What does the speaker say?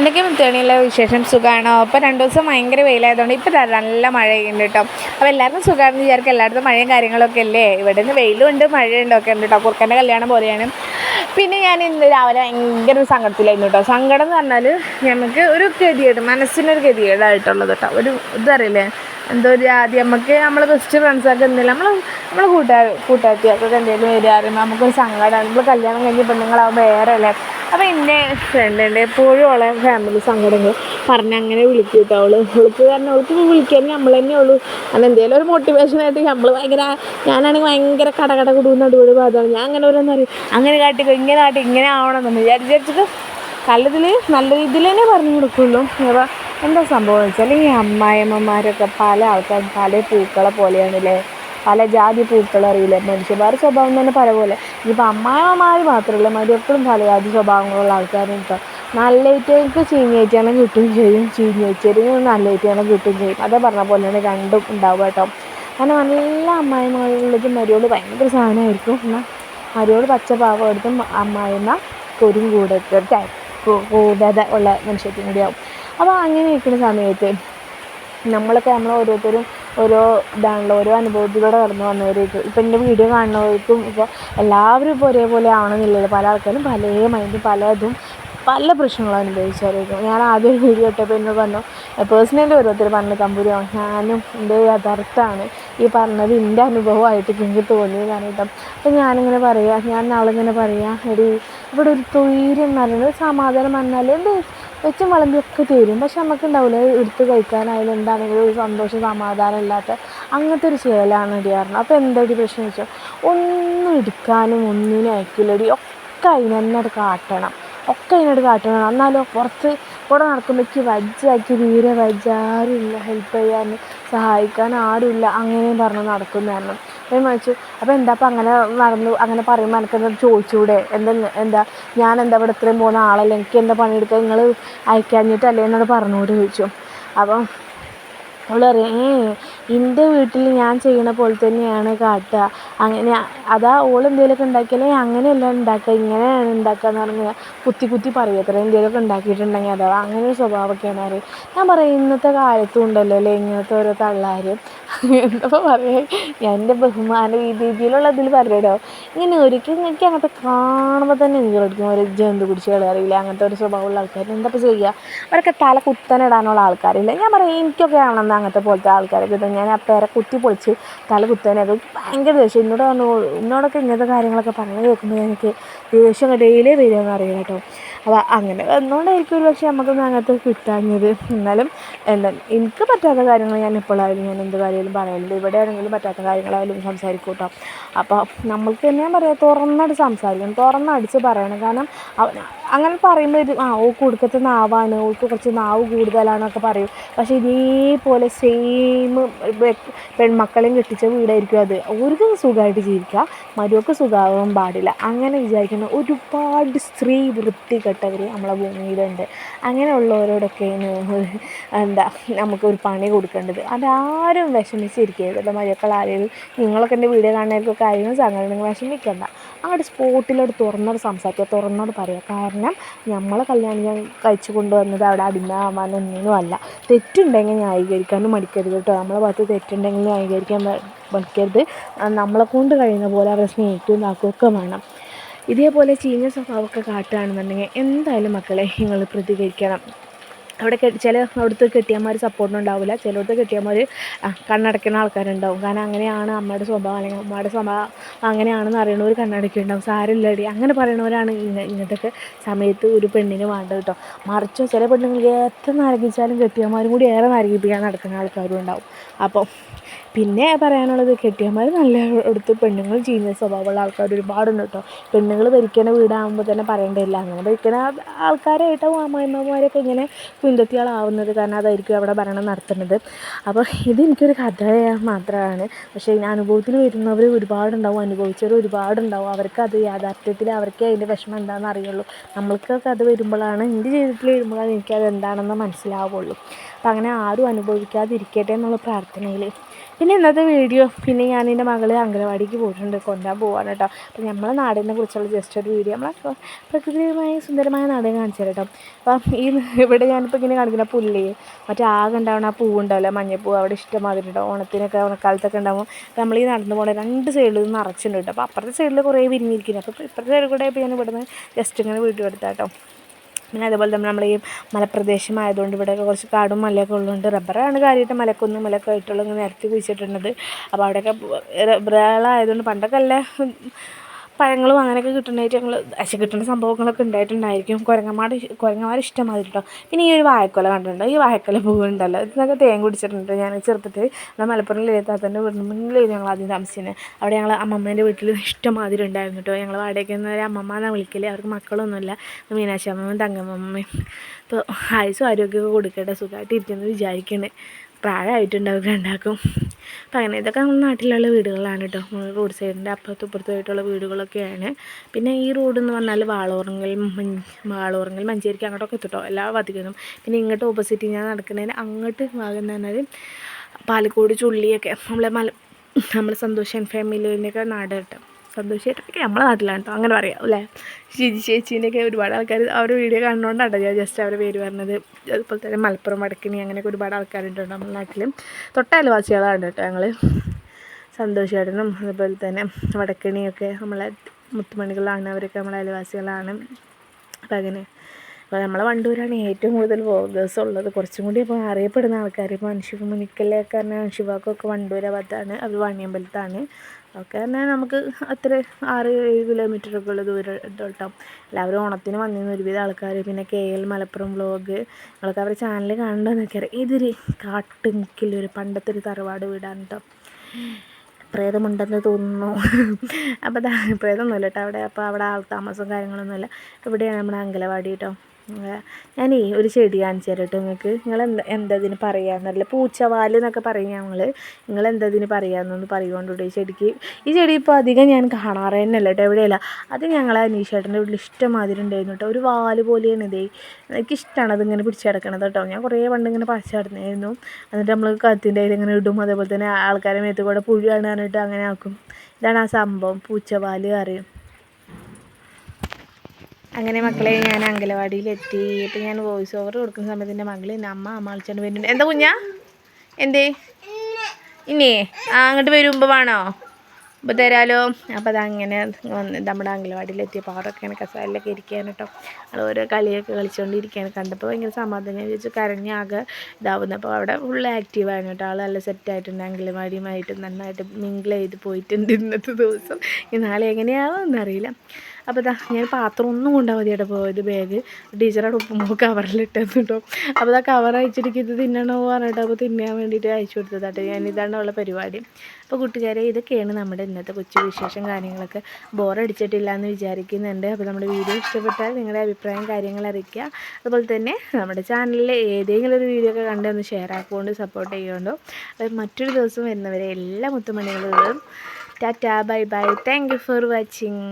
എന്തൊക്കെ മുത്തുകണിയുള്ള വിശേഷം? സുഖമാണോ അപ്പോൾ രണ്ട് ദിവസം ഭയങ്കര വെയിലായതുകൊണ്ട് ഇപ്പോൾ നല്ല മഴയുണ്ട് കേട്ടോ. അപ്പോൾ എല്ലാവർക്കും സുഖമാണെന്ന് വിചാരിക്കും. എല്ലായിടത്തും മഴയും കാര്യങ്ങളൊക്കെ അല്ലേ? ഇവിടെ നിന്ന് വെയിലും ഉണ്ട് മഴയുണ്ട് ഒക്കെ ഉണ്ട് കേട്ടോ. കുറുക്കന്റെ കല്യാണം പോലെയാണ്. പിന്നെ ഞാൻ ഇന്ന് രാവിലെ ഭയങ്കര ഒരു സങ്കടത്തിലായിരുന്നു കേട്ടോ. സങ്കടം എന്ന് പറഞ്ഞാൽ നമുക്ക് ഒരു ഗതികേട് മനസ്സിനൊരു ഗതികേടായിട്ടുള്ളത് കേട്ടോ. ഒരു ഇതറിയില്ലേ എന്തോ ഒരു ആദ്യം നമുക്ക് നമ്മളെ ബെസ്റ്റ് ഫ്രണ്ട്സൊക്കെ എന്തെങ്കിലും നമ്മൾ നമ്മൾ കൂട്ടുകാർ കൂട്ടാത്തിയാക്കൊക്കെ എന്തെങ്കിലും വരിക അറിയുമ്പോൾ നമുക്കൊരു സങ്കടമാണ് നമ്മൾ കല്യാണം കഴിഞ്ഞ് പെണ്ണുങ്ങളാവുമ്പോൾ വേറെ അല്ലേ? അപ്പോൾ എന്റെ ഫ്രണ്ട് എന്റെ എപ്പോഴും ഉള്ള ഫാമിലി സങ്കടങ്ങൾ പറഞ്ഞ് അങ്ങനെ വിളിക്കും കേട്ടോ അവൾ അവൾക്ക് കാരണം അവൾക്ക് വിളിക്കാൻ നമ്മൾ തന്നെ ഉള്ളൂ. അന്ന് എന്തെങ്കിലും ഒരു മോട്ടിവേഷനായിട്ട് നമ്മൾ ഭയങ്കര ഞാനാണെങ്കിൽ ഭയങ്കര കടകട കുടുന്ന അടിപൊളി ഭാഗമാണ് ഞാൻ അങ്ങനെ ഓരോന്നും അറിയാം അങ്ങനെ കാട്ടിക്കോ ഇങ്ങനെ കാട്ടി ഇങ്ങനെ ആവണമെന്ന് വിചാരിച്ച് വിചാരിച്ചിട്ട് നല്ലതിൽ നല്ല രീതിയിൽ തന്നെ പറഞ്ഞു കൊടുക്കുള്ളൂ. അപ്പോൾ എന്താ സംഭവം വെച്ചാൽ ഈ അമ്മായിയമ്മമാരൊക്കെ പല ആൾക്കാർ പല പൂക്കളെ പോലെയാണല്ലേ? പല ജാതി പൂക്കൾ അറിയില്ല. സ്വഭാവം തന്നെ പല പോലെ. ഇനിയിപ്പോൾ അമ്മായിമാർ മാത്രമല്ല മരുമക്കളും പല ജാതി സ്വഭാവങ്ങളുള്ള ആൾക്കാരും കേട്ടോ നല്ല ഏറ്റവും ചീഞ്ഞേറ്റാണ് കിട്ടുകയും ചെയ്യും. ചീഞ്ഞേറ്റരിന് നല്ല ഏറ്റവും കിട്ടുകയും ചെയ്യും. അതേ പറഞ്ഞ പോലെയാണ് രണ്ടും ഉണ്ടാവുക കേട്ടോ. കാരണം നല്ല അമ്മായിമാരുള്ളത് മരിയോട് ഭയങ്കര സാധനമായിരിക്കും എന്നാൽ മരിയോട് പച്ച എടുത്തും അമ്മായിമ്മ കൊരും കൂടെ കൂടാതെ ഉള്ള മനുഷ്യത്തിനും കൂടിയാവും അപ്പോൾ അങ്ങനെ ഇരിക്കുന്ന സമയത്ത് നമ്മളൊക്കെ നമ്മൾ ഓരോരുത്തരും ഓരോ ഇതാണല്ലോ ഓരോ അനുഭവത്തിലൂടെ കടന്നു വന്നവരായിരിക്കും. ഇപ്പം എന്റെ വീഡിയോ കാണുന്നവർക്കും ഇപ്പോൾ എല്ലാവരും ഇപ്പോൾ ഒരേപോലെ ആവണമെന്നില്ലല്ലോ. പല ആൾക്കാരും പല മൈൻഡ് പലതും പല പ്രശ്നങ്ങളും അനുഭവിച്ചവരായിരിക്കും. ഞാൻ ആദ്യം ഒരു വീഡിയോ ഇട്ടപ്പോൾ എന്നോട് പറഞ്ഞു പേഴ്സണലി ഓരോരുത്തർ പറഞ്ഞു തമ്പുരോ ഞാനും എന്റെ യഥാർത്ഥമാണ് ഈ പറഞ്ഞത് എന്റെ അനുഭവമായിട്ട് എനിക്ക് തോന്നിയതാണ് കാരണം അപ്പം ഞാനിങ്ങനെ പറയുക ഞാൻ നാളിങ്ങനെ പറയുക എടി ഇവിടെ ഒരു തൊഴിൽ എന്ന് പറയുന്നത് സമാധാനം പറഞ്ഞാൽ എന്ത് വെച്ചും വിളമ്പിയൊക്കെ തരും. പക്ഷെ നമുക്ക് ഉണ്ടാവില്ല എടുത്ത് കഴിക്കാനായാലും എന്താണെങ്കിലും ഒരു സന്തോഷം സമാധാനം ഇല്ലാത്ത അങ്ങനത്തെ ഒരു ശീലമാണ് ഇടി കാരണം അപ്പോൾ എന്താ ഒരു പ്രശ്നം വെച്ചാൽ ഒന്നും എടുക്കാനും ഒന്നിനും അയക്കില്ലടി. ഒക്കെ അതിനെന്നോട് കാട്ടണം. ഒക്കെ അതിനോട് കാട്ടണം. എന്നാലോ പുറത്ത് കൂടെ നടക്കുമ്പോഴേക്ക് വജ്ജാക്കി തീരെ വജ്ജ് ആരുമില്ല ഹെൽപ്പ് ചെയ്യാൻ സഹായിക്കാൻ ആരുമില്ല. അങ്ങനെയും പറഞ്ഞ് നടക്കുന്നതാണ്. ഞാൻ ചോദിച്ചു അപ്പോൾ എന്താ അപ്പം അങ്ങനെ നടന്നു അങ്ങനെ പറയുമ്പോൾ എനിക്കെന്താ ചോദിച്ചൂടെ? എന്താ എന്താ ഞാൻ എന്താ ഇവിടെ ഇത്രയും പോകുന്ന ആളല്ലേ? എനിക്ക് എന്താ പണിയെടുക്കുക നിങ്ങൾ അയക്കാഞ്ഞിട്ടല്ലേ എന്നോട് പറഞ്ഞുകൂടെ ചോദിച്ചു. അപ്പം അവൾ പറയും ഏ എന്റെ വീട്ടിൽ ഞാൻ ചെയ്യണ പോലെ തന്നെയാണ് കാട്ടുക അങ്ങനെ അതാ ഓൾ എന്തെങ്കിലുമൊക്കെ ഉണ്ടാക്കിയാലേ അങ്ങനെയല്ല ഉണ്ടാക്കുക ഇങ്ങനെയാണ് ഉണ്ടാക്കുക എന്ന് പറഞ്ഞാൽ കുത്തി കുത്തി പറയും. അത്ര എന്തെങ്കിലുമൊക്കെ ഉണ്ടാക്കിയിട്ടുണ്ടെങ്കിൽ അതാ അങ്ങനെ ഒരു സ്വഭാവമൊക്കെയാണ് അറിയാം ഞാൻ പറയും ഇന്നത്തെ കാലത്തും ഉണ്ടല്ലോ അല്ലേ? ഇങ്ങനത്തെ ഓരോ തള്ളാർ എന്താ പറയുക എന്റെ ബഹുമാന രീതിയിലുള്ള ഇതിൽ പറയടോ ഇങ്ങനെ ഒരിക്കലും എനിക്ക് അങ്ങനത്തെ കാണുമ്പോൾ തന്നെ പഠിക്കും ഒരു ജന്തു കുടിച്ച് അറിയില്ല. അങ്ങനത്തെ ഒരു സ്വഭാവമുള്ള ആൾക്കാർ എന്താ ചെയ്യുക അവരൊക്കെ തല കുത്തനിടാനുള്ള ആൾക്കാരില്ല. ഞാൻ പറയും എനിക്കൊക്കെ ആവണമെന്ന് അങ്ങനത്തെ പോലത്തെ ആൾക്കാരൊക്കെ ഇത്. ഞാൻ ആ പേരെ കുത്തി പൊളിച്ച് തല കുത്തനൊക്കെ ഭയങ്കര ദേഷ്യം. എന്നോട് പറഞ്ഞു എന്നോടൊക്കെ ഇങ്ങനത്തെ കാര്യങ്ങളൊക്കെ പറഞ്ഞു കേൾക്കുമ്പോൾ എനിക്ക് ദേഷ്യം ഡെയിലി വരികയെന്ന് അറിയില്ല കേട്ടോ. അപ്പോൾ അങ്ങനെ വന്നുകൊണ്ടായിരിക്കും ഒരു പക്ഷേ നമുക്കൊന്നും അങ്ങനത്തെ കിട്ടാഞ്ഞത്. എന്നാലും എന്താ എനിക്ക് പറ്റാത്ത കാര്യങ്ങൾ ഞാൻ എപ്പോഴായാലും ഞാൻ എന്ത് കാര്യമായാലും പറയലുണ്ട് ഇവിടെ ആണെങ്കിലും പറ്റാത്ത കാര്യങ്ങളായാലും സംസാരിക്കും കേട്ടോ. അപ്പോൾ നമ്മൾക്ക് തന്നെ പറയാം തുറന്നടിച്ച് സംസാരിക്കണം തുറന്നടിച്ച് പറയണം. കാരണം അങ്ങനെ പറയുമ്പോൾ ഇത് ആ ഓക്ക് കൊടുക്കത്ത നാവാണ് ഓൾക്ക് കുറച്ച് നാവ് കൂടുതലാണെന്നൊക്കെ പറയും. പക്ഷേ ഇതേപോലെ സെയിം പെൺമക്കളെയും കെട്ടിച്ച വീടായിരിക്കും അത്. അവർക്ക് സുഖമായിട്ട് ജീവിക്കുക മരുവർക്ക് സുഖമാവാൻ പാടില്ല. അങ്ങനെ വിചാരിക്കുന്ന ഒരുപാട് സ്ത്രീ വൃത്തികെട്ടവർ നമ്മളെ ഭൂമിയിലുണ്ട്. അങ്ങനെയുള്ളവരോടൊക്കെയാണ് എന്താ നമുക്കൊരു പണി കൊടുക്കേണ്ടത്. അതാരും വിഷമിച്ചിരിക്കരുത്. മരുക്കൾ ആരെങ്കിലും നിങ്ങളൊക്കെ എന്റെ വീഡിയോ കാണുന്നവർക്കൊക്കെ ആയിരുന്നു സംഘടന നിങ്ങൾ വിഷമിക്കണ്ട. അങ്ങോട്ട് സ്പോട്ടിലോട് തുറന്നോട് സംസാരിക്കുക തുറന്നോട് പറയുക. കാരണം നമ്മളെ കല്യാണം ഞാൻ കഴിച്ചു കൊണ്ടുവന്നത് അവിടെ അടിമയാവാനൊന്നിനും അല്ല. തെറ്റുണ്ടെങ്കിൽ ന്യായീകരിക്കാനും മടിക്കരുത് കേട്ടോ. നമ്മളെ ഭാഗത്ത് തെറ്റുണ്ടെങ്കിൽ ന്യായീകരിക്കാൻ മടിക്കരുത്. നമ്മളെ കൊണ്ട് കഴിയുന്ന പോലെ അവരെ സ്നേഹിക്കുകയും ഇതാക്കുകയൊക്കെ വേണം. ഇതേപോലെ ചീഞ്ഞ സ്വഭാവമൊക്കെ കാട്ടുകയാണെന്നുണ്ടെങ്കിൽ എന്തായാലും മക്കളെ നിങ്ങൾ പ്രതികരിക്കണം. അവിടെ ചില അവിടുത്തെ കെട്ടിയന്മാർ സപ്പോർട്ടിനുണ്ടാവില്ല ചിലയിടത്ത് കെട്ടിയന്മാർ കണ്ണടയ്ക്കുന്ന ആൾക്കാരുണ്ടാവും. കാരണം അങ്ങനെയാണ് അമ്മയുടെ സ്വഭാവം. അല്ലെങ്കിൽ അമ്മയുടെ സ്വഭാവം അങ്ങനെയാണെന്ന് അറിയണവർ കണ്ണടയ്ക്കുണ്ടാവും സാരമില്ലടി അങ്ങനെ പറയണവരാണ് ഇങ്ങനത്തെ സമയത്ത് ഒരു പെണ്ണിന് വേണ്ടത് കേട്ടോ മറിച്ചോ ചില പെണ്ണുങ്ങൾ എത്ര നരകിച്ചാലും കെട്ടിയന്മാരും കൂടി ഏറെ നരകിപ്പിക്കാൻ നടക്കുന്ന ആൾക്കാരും ഉണ്ടാവും. അപ്പോൾ പിന്നെ പറയാനുള്ളത് കെട്ടിയന്മാർ നല്ല അടുത്ത് പെണ്ണുങ്ങൾ ചെയ്യുന്ന സ്വഭാവമുള്ള ആൾക്കാർ ഒരുപാടുണ്ട് കേട്ടോ പെണ്ണുങ്ങൾ ഭരിക്കുന്ന വീടാകുമ്പോൾ തന്നെ പറയേണ്ടതില്ല അങ്ങനെ ഭരിക്കുന്ന ആൾക്കാരായിട്ടോ അമ്മായിമ്മമാരൊക്കെ ഇങ്ങനെ കുന്തത്തിയാളാവുന്നത് കാരണം അതായിരിക്കും അവിടെ ഭരണം നടത്തുന്നത്. അപ്പോൾ ഇത് എനിക്കൊരു കഥ മാത്രമാണ്. പക്ഷേ അനുഭവത്തിൽ വരുന്നവർ ഒരുപാടുണ്ടാവും അനുഭവിച്ചവർ ഒരുപാടുണ്ടാവും. അവർക്ക് അത് യാഥാർത്ഥ്യത്തിൽ അവർക്ക് അതിന്റെ വിഷമം എന്താണെന്ന് അറിയുള്ളൂ. നമ്മൾക്കൊക്കെ അത് വരുമ്പോഴാണ് എന്റെ ജീവിതത്തിൽ വരുമ്പോഴാണ് എനിക്കത് എന്താണെന്ന് മനസ്സിലാവുള്ളൂ. അപ്പം അങ്ങനെ ആരും അനുഭവിക്കാതിരിക്കട്ടെ എന്നുള്ള പ്രാർത്ഥനയിൽ. പിന്നെ ഇന്നത്തെ വീഡിയോ പിന്നെ ഞാൻ എന്റെ മകളെ അംഗനവാടിക്ക് പോയിട്ടുണ്ട് കൊണ്ടുപോകാൻ പോവാണ് കേട്ടോ. അപ്പം നമ്മളെ നാടിനെ കുറിച്ചുള്ള ജസ്റ്റ് ഒരു വീഡിയോ നമ്മളെ പ്രകൃതിപരമായ സുന്ദരമായ നാടിനെ കാണിച്ചു കേട്ടോ. അപ്പം ഈ ഇവിടെ ഞാനിപ്പോൾ ഇങ്ങനെ കാണിക്കുന്ന പുല്ല്. മറ്റേ ആകെ ഉണ്ടാവുന്ന ആ പൂവുണ്ടാവില്ല മഞ്ഞപ്പൂ അവിടെ ഇഷ്ടമാതിരി ഉണ്ടാവും ഓണത്തിനൊക്കെ ഓണക്കാലത്തൊക്കെ ഉണ്ടാവും നമ്മൾ ഈ നടന്നു പോകണ രണ്ട് സൈഡിൽ നിന്ന് കേട്ടോ അപ്പോൾ അപ്പുറത്തെ സൈഡിൽ കുറേ വിരിഞ്ഞിരിക്കുന്നത് അപ്പോൾ ഇപ്പുറത്തെ സൈഡിൽ കൂടെ ഇപ്പോൾ ഞാൻ ഇവിടുന്ന് ജസ്റ്റ് ഇങ്ങനെ വീഡിയോ എടുത്താട്ടോ പിന്നെ അതുപോലെ തന്നെ നമ്മൾ ഈ മലപ്രദേശമായതുകൊണ്ട് ഇവിടെ കുറച്ച് കാടും മലയൊക്കെ ഉള്ളതുകൊണ്ട് റബ്ബറാണ് കാര്യമായിട്ട് മലക്കൊന്നും മലയൊക്കെ ആയിട്ടുള്ള ഇങ്ങനെ നിരത്തി കുഴിച്ചിട്ടുള്ളത് അപ്പോൾ അവിടെയൊക്കെ റബ്ബറുകളായതുകൊണ്ട് പണ്ടൊക്കെ അല്ല പഴങ്ങളും അങ്ങനെയൊക്കെ കിട്ടുന്നതായിട്ട് ഞങ്ങൾ പക്ഷെ കിട്ടുന്ന സംഭവങ്ങളൊക്കെ ഉണ്ടായിട്ടുണ്ടായിരിക്കും. കുരങ്ങന്മാരുടെ കുരങ്ങന്മാർ ഇഷ്ടമാതിരി കേട്ടോ പിന്നെ ഈ ഒരു വാഴക്കൊല കണ്ടിട്ടുണ്ടോ? ഈ വാഴക്കൊല പൂവുണ്ടല്ലോ. ഇതിനൊക്കെ തേൻ കുടിച്ചിട്ടുണ്ട് ഞാൻ ചെറുപ്പത്തിൽ നമ്മൾ മലപ്പുറം ലളിതാത്തന്റെ വീടിന് മുന്നിൽ ഞങ്ങൾ ആദ്യം താമസിച്ചിരുന്നത് അവിടെ ഞങ്ങൾ അമ്മമ്മേന്റെ വീട്ടിൽ ഇഷ്ടമാതിരി ഉണ്ടായിരുന്നു കേട്ടോ ഞങ്ങൾ വാടകയ്ക്ക് നിന്നവരെ അമ്മമ്മ എന്നാണ് വിളിക്കൽ അവർക്ക് മക്കളൊന്നുമില്ല. മീനാക്ഷി അമ്മമ്മയും തങ്കമ്മയും ഇപ്പോൾ ആയുസും ആരോഗ്യമൊക്കെ കൊടുക്കട്ടെ. സുഖമായിട്ട് ഇരിക്കുന്നു വിചാരിക്കുന്നത് പ്രായമായിട്ടുണ്ടാവും രണ്ടാക്കും അപ്പം അങ്ങനെ ഇതൊക്കെ നമ്മുടെ നാട്ടിലുള്ള വീടുകളാണ് കേട്ടോ. റോഡ് സൈഡിന്റെ അപ്പുറത്തും ഇപ്പുറത്തുമായിട്ടുള്ള വീടുകളൊക്കെയാണ്. പിന്നെ ഈ റോഡ് എന്ന് പറഞ്ഞാൽ വാളോറങ്ങൽ വാളോറങ്ങൽ മഞ്ചേരിക്ക് അങ്ങോട്ടൊക്കെ എത്തിട്ടോ. എല്ലാ ഭാഗത്തേക്കും. പിന്നെ ഇങ്ങോട്ട് ഓപ്പോസിറ്റ് ഞാൻ നടക്കുന്നതിന് അങ്ങോട്ട് ഭാഗം എന്ന് പറഞ്ഞാൽ പാലക്കോട് ചുള്ളിയൊക്കെ നമ്മളെ മല നമ്മളെ സന്തോഷം ഫാമിലിന്റെയൊക്കെ നാട് കേട്ടോ. സന്തോഷമായിട്ടൊക്കെ നമ്മളെ നാട്ടിലാണ് കേട്ടോ അങ്ങനെ പറയാം അല്ലേ? ഷിജി ചേച്ചീന്റെയൊക്കെ ഒരുപാട് ആൾക്കാർ അവർ വീഡിയോ കാണുന്നതുകൊണ്ടാണ് ഞാൻ ജസ്റ്റ് അവരുടെ പേര് പറഞ്ഞത്. അതുപോലെ തന്നെ മലപ്പുറം വടക്കിനി അങ്ങനെയൊക്കെ ഒരുപാട് ആൾക്കാരുണ്ട് നമ്മുടെ നാട്ടിൽ തൊട്ടയൽവാസികളാണ് കേട്ടോ ഞങ്ങൾ സന്തോഷേട്ടനും അതുപോലെ തന്നെ വടക്കിണിയൊക്കെ നമ്മളെ മുത്തുമണികളാണ്. അവരൊക്കെ നമ്മളെ അയൽവാസികളാണ്. അപ്പം അങ്ങനെ അപ്പോൾ നമ്മളെ വണ്ടൂരാണ് ഏറ്റവും കൂടുതൽ വ്ളോഗേഴ്സ് ഉള്ളത്. കുറച്ചും കൂടി ഇപ്പോൾ അറിയപ്പെടുന്ന ആൾക്കാർ ഇപ്പോൾ അൻഷിഫ് മുനിക്കലൊക്കെ തന്നെ അൻഷിഫാക്കൊക്കെ വണ്ടൂര ഭാഗത്താണ് അവർ വാണിയമ്പലത്താണ്. ഒക്കെ തന്നെ നമുക്ക് അത്ര ആറ് ഏഴ് കിലോമീറ്ററൊക്കെ ഉള്ള ദൂരം തൊട്ടാം എല്ലാവരും ഓണത്തിന് വന്നിരുന്ന ഒരുവിധ ആൾക്കാർ പിന്നെ കെ എൽ മലപ്പുറം വ്ലോഗ് നമ്മളൊക്കെ അവരുടെ ചാനൽ കാണണമെന്നൊക്കെ അറിയാം. ഇതൊരു കാട്ടുമുക്കിലൊരു പണ്ടത്തെ ഒരു തറവാട് വീടാണ് കേട്ടോ പ്രേതമുണ്ടെന്ന് തോന്നുന്നു. അപ്പോൾ പ്രേതമൊന്നുമില്ല കേട്ടോ അവിടെ അപ്പോൾ അവിടെ ആൾ താമസവും കാര്യങ്ങളൊന്നുമില്ല. ഇവിടെയാണ് നമ്മുടെ അങ്കലവാടി കേട്ടോ ഞാനേ ഒരു ചെടി കാണിച്ചു തരാം കേട്ടോ നിങ്ങൾക്ക്. നിങ്ങൾ എന്താ എന്താ ഇതിന് പറയാമെന്നറിയില്ല പൂച്ചവാൽ എന്നൊക്കെ പറയും ഞങ്ങൾ നിങ്ങൾ എന്താ ഇതിന് പറയാമെന്നൊന്ന് പറയുകൊണ്ടു ഈ ചെടിക്ക്. ഈ ചെടി ഇപ്പോൾ അധികം ഞാൻ കാണാറ് തന്നെ അല്ല കേട്ടോ എവിടെയല്ല. അത് ഞങ്ങളെ അനീഷേട്ടന്റെ വീട്ടിൽ ഇഷ്ടമാതിരി ഉണ്ടായിരുന്നു കേട്ടോ. ഒരു വാൽ പോലെയാണ് ഇതേ. എനിക്കിഷ്ടമാണ് അതിങ്ങനെ പിടിച്ച് കിടക്കണത് കേട്ടോ. ഞാൻ കുറേ പണ്ട് ഇങ്ങനെ കിടന്നായിരുന്നു എന്നിട്ട് നമ്മൾ കത്തിന്റെ അതിൽ ഇങ്ങനെ ഇടും. അതേപോലെ തന്നെ ആൾക്കാരെ മേത്ത് കൂടെ പറഞ്ഞിട്ട് അങ്ങനെ ആക്കും. ഇതാണ് ആ സംഭവം. പൂച്ചവാൽ അറിയും അങ്ങനെ മക്കളെ ഞാൻ അങ്കലവാടിയിലെത്തി ഇപ്പം ഞാൻ വോയിസ് ഓവർ കൊടുക്കുന്ന സമയത്ത് എന്റെ എന്റെ അമ്മ അമ്മ വിളിച്ചോണ്ട് വരുന്നുണ്ട്. എന്താ കുഞ്ഞാ? എന്തേ? ഇന്നേ ആ അങ്ങോട്ട് വരുമ്പോൾ വേണോ? അപ്പോൾ തരാലോ. അപ്പോൾ അതങ്ങനെ നമ്മുടെ അംഗലവാടിയിൽ അങ്കലവാടിയിലെത്തിയപ്പോൾ അവരൊക്കെ ഇങ്ങനെ കസാലിലൊക്കെ ഇരിക്കാൻ കേട്ടോ അത് ഓരോ കളിയൊക്കെ കളിച്ചുകൊണ്ടിരിക്കുകയാണ് കണ്ടപ്പോൾ ഭയങ്കര സമാധാനം. ചോദിച്ചു കരഞ്ഞാകെ ഇതാവുന്നു. അപ്പോൾ അവിടെ ഫുൾ ആക്റ്റീവാണ് കേട്ടോ ആൾ നല്ല സെറ്റായിട്ടുണ്ട് അങ്കലവാടിയുമായിട്ട് നന്നായിട്ട് മിങ്കിൾ ചെയ്ത് പോയിട്ടുണ്ട് ഇന്നത്തെ ദിവസം. നാളെ എങ്ങനെയാവോ എന്നറിയില്ല അപ്പോൾ ഇതാ ഞാൻ പാത്രം ഒന്നും കൊണ്ടാൽ കൊണ്ടാവാതിയുടെ പോയത് ബാഗ് ടീച്ചറുടെ ഉപ്പുമ്പോൾ കവറിലിട്ടത് കേട്ടോ അപ്പോൾ ഇതാ കവർ അയച്ചിട്ട് ഇത് തിന്നണോ പറഞ്ഞിട്ട് അപ്പോൾ തിന്നാൻ വേണ്ടിയിട്ട് അയച്ചു കൊടുത്തതാട്ടെ ഞാൻ ഇതാണ് ഉള്ള പരിപാടി. അപ്പോൾ കൂട്ടുകാരെ ഇതൊക്കെയാണ് നമ്മുടെ ഇന്നത്തെ കൊച്ചു വിശേഷം കാര്യങ്ങളൊക്കെ. ബോറടിച്ചിട്ടില്ല എന്ന് വിചാരിക്കുന്നുണ്ട്. അപ്പോൾ നമ്മുടെ വീഡിയോ ഇഷ്ടപ്പെട്ടാൽ നിങ്ങളുടെ അഭിപ്രായം കാര്യങ്ങൾ അറിയിക്കുക. അതുപോലെ തന്നെ നമ്മുടെ ചാനലിലെ ഏതെങ്കിലും ഒരു വീഡിയോ ഒക്കെ കണ്ടൊന്ന് ഷെയർ ആക്കുകൊണ്ട് സപ്പോർട്ട് ചെയ്യുകൊണ്ടോ. മറ്റൊരു ദിവസം വരുന്നവരെ എല്ലാ മുത്തുമണികളും. Tata bye bye thank you for watching